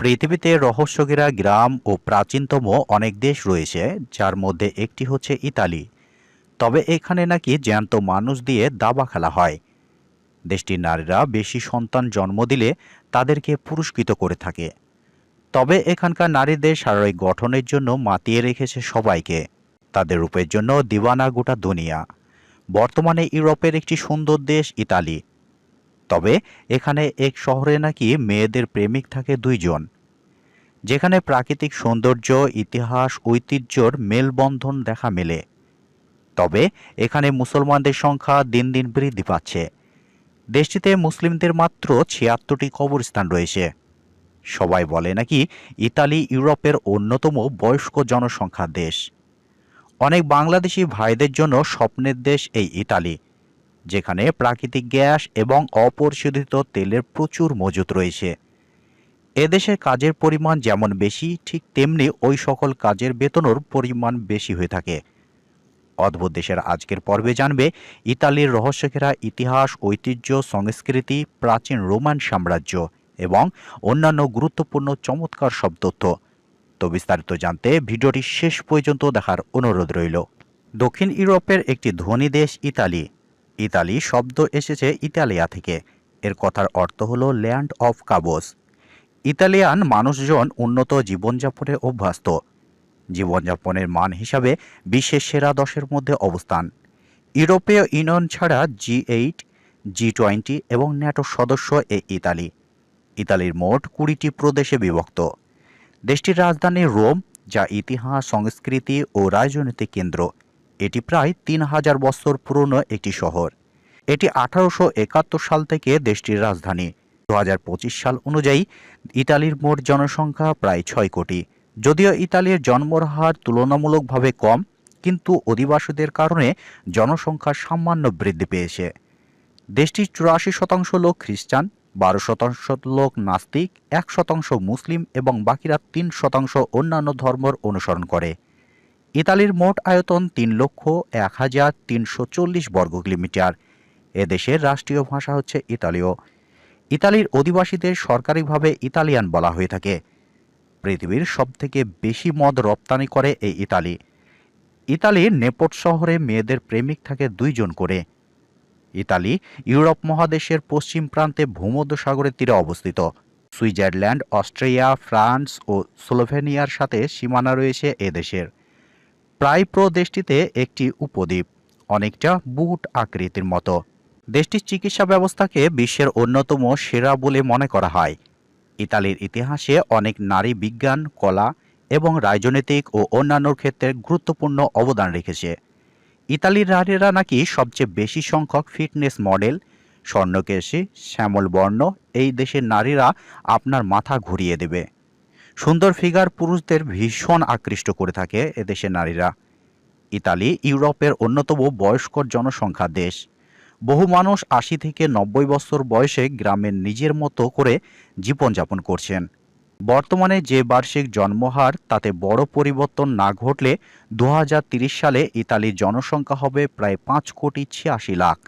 পৃথিবীতে রহস্যঘেরা গ্রাম ও প্রাচীনতম অনেক দেশ রয়েছে, যার মধ্যে একটি হচ্ছে ইতালি। তবে এখানে নাকি জ্যান্ত মানুষ দিয়ে দাবা খেলা হয়। দেশটির নারীরা বেশি সন্তান জন্ম দিলে তাদেরকে পুরস্কৃত করে থাকে। তবে এখানকার নারীদের শারীরিক গঠনের জন্য মাতিয়ে রেখেছে সবাইকে। তাদের রূপের জন্য দিওয়ানা গোটা দুনিয়া। বর্তমানে ইউরোপের একটি সুন্দর দেশ ইতালি। তবে এখানে এক শহরে নাকি মেয়েদের প্রেমিক থাকে দুইজন। যেখানে প্রাকৃতিক সৌন্দর্য, ইতিহাস, ঐতিহ্যর মেলবন্ধন দেখা মেলে। তবে এখানে মুসলমানদের সংখ্যা দিন দিন বৃদ্ধি পাচ্ছে। দেশটিতে মুসলিমদের মাত্র ছিয়াত্তরটি কবরস্থান রয়েছে। সবাই বলে নাকি ইতালি ইউরোপের অন্যতম বয়স্ক জনসংখ্যার দেশ। অনেক বাংলাদেশি ভাইদের জন্য স্বপ্নের দেশ এই ইতালি। যেখানে প্রাকৃতিক গ্যাস এবং অপরিশোধিত তেলের প্রচুর মজুত রয়েছে। এদেশে কাজের পরিমাণ যেমন বেশি, ঠিক তেমনি ওই সকল কাজের বেতনের পরিমাণ বেশি হয়ে থাকে। অদ্ভুত দেশের আজকের পর্বে জানবে ইতালির রহস্যকেরা ইতিহাস, ঐতিহ্য, সংস্কৃতি, প্রাচীন রোমান সাম্রাজ্য এবং অন্যান্য গুরুত্বপূর্ণ চমৎকার সব তথ্য। তো বিস্তারিত জানতে ভিডিওটি শেষ পর্যন্ত দেখার অনুরোধ রইল। দক্ষিণ ইউরোপের একটি ধনী দেশ ইতালি। ইতালি শব্দ এসেছে ইতালিয়া থেকে। এর কথার অর্থ হলো ল্যান্ড অফ কাবোস। ইতালিয়ান মানুষজন উন্নত জীবনযাপনে অভ্যস্ত। জীবনযাপনের মান হিসাবে বিশ্বের সেরা দশের মধ্যে অবস্থান। ইউরোপীয় ইউনিয়ন ছাড়া জি এইট, জি টোয়েন্টি এবং ন্যাটো সদস্য এ ইতালি। ইতালির মোট কুড়িটি প্রদেশে বিভক্ত। দেশটির রাজধানী রোম, যা ইতিহাস, সংস্কৃতি ও রাজনৈতিক কেন্দ্র। এটি প্রায় তিন হাজার বছর পুরনো একটি শহর। এটি আঠারোশো একাত্তর সাল থেকে দেশটির রাজধানী। দু হাজার পঁচিশ সাল অনুযায়ী ইতালির মোট জনসংখ্যা প্রায় ছয় কোটি। যদিও ইতালির জন্মর হার তুলনামূলকভাবে কম, কিন্তু অধিবাসীদের কারণে জনসংখ্যা সামান্য বৃদ্ধি পেয়েছে। দেশটির চুরাশি শতাংশ লোক খ্রিস্টান, বারো শতাংশ লোক নাস্তিক, এক শতাংশ মুসলিম এবং বাকিরা তিন শতাংশ অন্যান্য ধর্মর অনুসরণ করে। ইতালির মোট আয়তন তিন লক্ষ এক হাজার তিনশো চল্লিশ বর্গ কিলোমিটার। এদেশের রাষ্ট্রীয় ভাষা হচ্ছে ইতালীয়। ইতালির অধিবাসীদের সরকারিভাবে ইতালিয়ান বলা হয়ে থাকে। পৃথিবীর সবথেকে বেশি মদ রপ্তানি করে এই ইতালি। ইতালির নেপট শহরে মেয়েদের প্রেমিক থাকে দুইজন করে। ইতালি ইউরোপ মহাদেশের পশ্চিম প্রান্তে ভূমধ্যসাগরের তীরে অবস্থিত। সুইজারল্যান্ড, অস্ট্রিয়া, ফ্রান্স ও স্লোভেনিয়ার সাথে সীমানা রয়েছে এ দেশের। প্রায় প্রদেশটিতে একটি উপদ্বীপ, অনেকটা বুট আকৃতির মতো। দেশটির চিকিৎসা ব্যবস্থাকে বিশ্বের অন্যতম সেরা বলে মনে করা হয়। ইতালির ইতিহাসে অনেক নারী বিজ্ঞান, কলা এবং রাজনৈতিক ও অন্যান্য ক্ষেত্রে গুরুত্বপূর্ণ অবদান রেখেছে। ইতালির নারীরা নাকি সবচেয়ে বেশি সংখ্যক ফিটনেস মডেল, স্বর্ণকেশী শ্যামল বর্ণ এই দেশের নারীরা আপনার মাথা ঘুরিয়ে দেবে। সুন্দর ফিগার পুরুষদের ভীষণ আকৃষ্ট করে থাকে এদেশের নারীরা। ইতালি, ইউরোপের অন্যতম বয়স্কর জনসংখ্যা দেশ। বহু মানুষ আশি থেকে নব্বই বছর বয়সে গ্রামের নিজের মতো করে জীবনযাপন করছেন। বর্তমানে যে বার্ষিক জন্মহার তাতে বড় পরিবর্তন না ঘটলে দু সালে ইতালির জনসংখ্যা হবে প্রায় পাঁচ কোটি ছিয়াশি লাখ।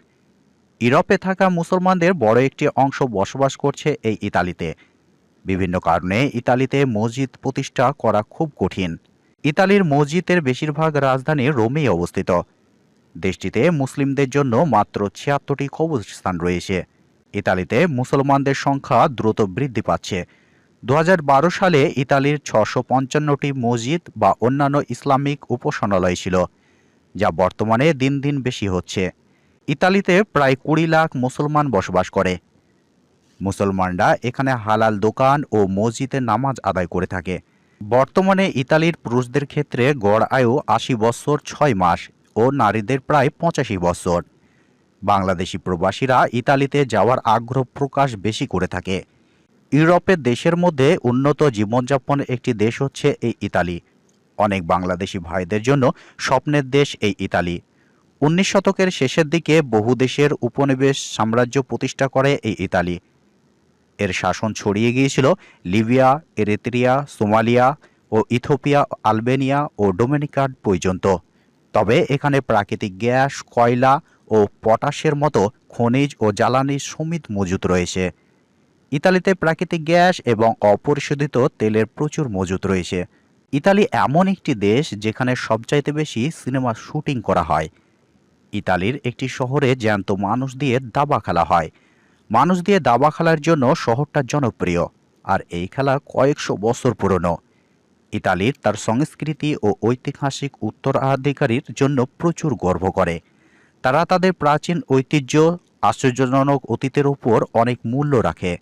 ইউরোপে থাকা মুসলমানদের বড় একটি অংশ বসবাস করছে এই ইতালিতে। বিভিন্ন কারণে ইতালিতে মসজিদ প্রতিষ্ঠা করা খুব কঠিন। ইতালির মসজিদের বেশিরভাগ রাজধানী রোমেই অবস্থিত। দেশটিতে মুসলিমদের জন্য মাত্র ছিয়াত্তরটি কবরস্থান রয়েছে। ইতালিতে মুসলমানদের সংখ্যা দ্রুত বৃদ্ধি পাচ্ছে। দু হাজার বারো সালে ইতালির ছশো পঞ্চান্নটি মসজিদ বা অন্যান্য ইসলামিক উপাসনালয় ছিল, যা বর্তমানে দিন দিন বেশি হচ্ছে। ইতালিতে প্রায় কুড়ি লাখ মুসলমান বসবাস করে। মুসলমানরা এখানে হালাল দোকান ও মসজিদে নামাজ আদায় করে থাকে। বর্তমানে ইতালির পুরুষদের ক্ষেত্রে গড় আয়ু আশি বছর ছয় মাস ও নারীদের প্রায় পঁচাশি বছর। বাংলাদেশি প্রবাসীরা ইতালিতে যাওয়ার আগ্রহ প্রকাশ বেশি করে থাকে। ইউরোপের দেশের মধ্যে উন্নত জীবনযাপন একটি দেশ হচ্ছে এই ইতালি। অনেক বাংলাদেশি ভাইদের জন্য স্বপ্নের দেশ এই ইতালি। উনিশ শতকের শেষের দিকে বহু দেশের উপনিবেশ সাম্রাজ্য প্রতিষ্ঠা করে এই ইতালি। এর শাসন ছড়িয়ে গিয়েছিল। লিবিয়া, এরিত্রিয়া, সোমালিয়া ও ইথোপিয়া আলবেনিয়া ও ডোমিনিকান পর্যন্ত। তবে এখানে প্রাকৃতিক গ্যাস, কয়লা ও পটাশের মতো খনিজ ও জ্বালানি সমিত মজুত রয়েছে। ইতালিতে প্রাকৃতিক গ্যাস এবং অপরিশোধিত তেলের প্রচুর মজুত রয়েছে। ইতালি এমন একটি দেশ যেখানে সবচাইতে বেশি সিনেমা শুটিং করা হয়। ইতালির একটি শহরে জ্যান্ত মানুষ দিয়ে দাবা খেলা হয়। মানুষ দিয়ে দাবা খেলার জন্য শহরটা জনপ্রিয়, আর এই খেলা কয়েকশো বছর পুরনো। ইতালির তার সংস্কৃতি ও ঐতিহাসিক উত্তরাধিকারীর জন্য প্রচুর গর্ব করে। তারা তাদের প্রাচীন ঐতিহ্য, আশ্চর্যজনক অতীতের উপর অনেক মূল্য রাখে।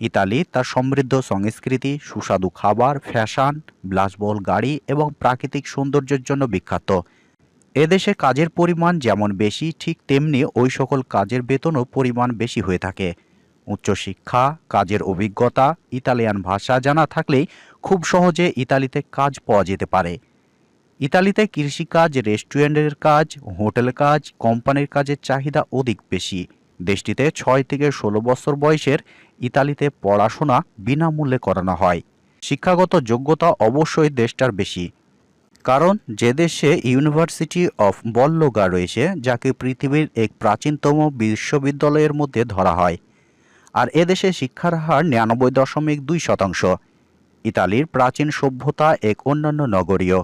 ইতালি তার সমৃদ্ধ সংস্কৃতি, সুস্বাদু খাবার, ফ্যাশন, ব্লাসবল গাড়ি এবং প্রাকৃতিক সৌন্দর্যের জন্য বিখ্যাত। এদেশে কাজের পরিমাণ যেমন বেশি, ঠিক তেমনি ওই সকল কাজের বেতনও পরিমাণ বেশি হয়ে থাকে। উচ্চশিক্ষা, কাজের অভিজ্ঞতা, ইতালিয়ান ভাষা জানা থাকলেই খুব সহজে ইতালিতে কাজ পাওয়া যেতে পারে। ইতালিতে কৃষিকাজ, রেস্টুরেন্টের কাজ, হোটেল কাজ, কোম্পানির কাজের চাহিদা অধিক বেশি। দেশটিতে ছয় থেকে ষোলো বছর বয়সের ইতালিতে পড়াশোনা বিনামূল্যে করানো হয়। শিক্ষাগত যোগ্যতা অবশ্যই দেশটার বেশি। কারণ যে দেশে ইউনিভার্সিটি অফ বল্লগা রয়েছে, যাকে পৃথিবীর এক প্রাচীনতম বিশ্ববিদ্যালয়ের মধ্যে ধরা হয়, আর এদেশে শিক্ষার হার নিরানব্বই দশমিক দুই শতাংশ। ইতালির প্রাচীন সভ্যতা এক অন্যান্য নগরীয়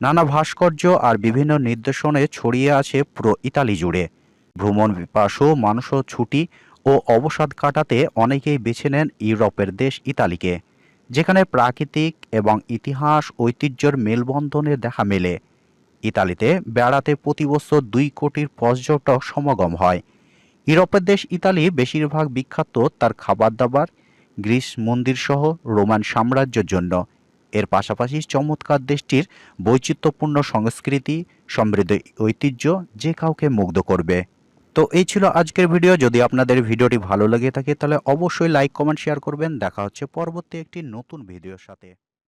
নানা ভাস্কর্য আর বিভিন্ন নির্দেশনে ছড়িয়ে আছে পুরো ইতালি জুড়ে। ভ্রমণ পিপাসু মানুষও ছুটি ও অবসাদ কাটাতে অনেকেই বেছে নেন ইউরোপের দেশ ইতালিকে। যেখানে প্রাকৃতিক এবং ইতিহাস ঐতিহ্যের মেলবন্ধনে দেখা মেলে। ইতালিতে বেড়াতে প্রতি বছর দুই কোটির পর্যটক সমাগম হয়। ইউরোপের দেশ ইতালি বেশিরভাগ বিখ্যাত তার খাবার দাবার গ্রিস মন্দির সহ রোমান সাম্রাজ্যের জন্য। এর পাশাপাশি চমৎকার দেশটির বৈচিত্র্যপূর্ণ সংস্কৃতি, সমৃদ্ধ ঐতিহ্য যে কাউকে মুগ্ধ করবে। তো এই ছিল আজকের ভিডিও। যদি আপনাদের ভিডিওটি ভালো লেগে থাকে, তাহলে অবশ্যই লাইক কমেন্ট শেয়ার করবেন। দেখা হচ্ছে পরবর্তী একটি নতুন ভিডিওর সাথে।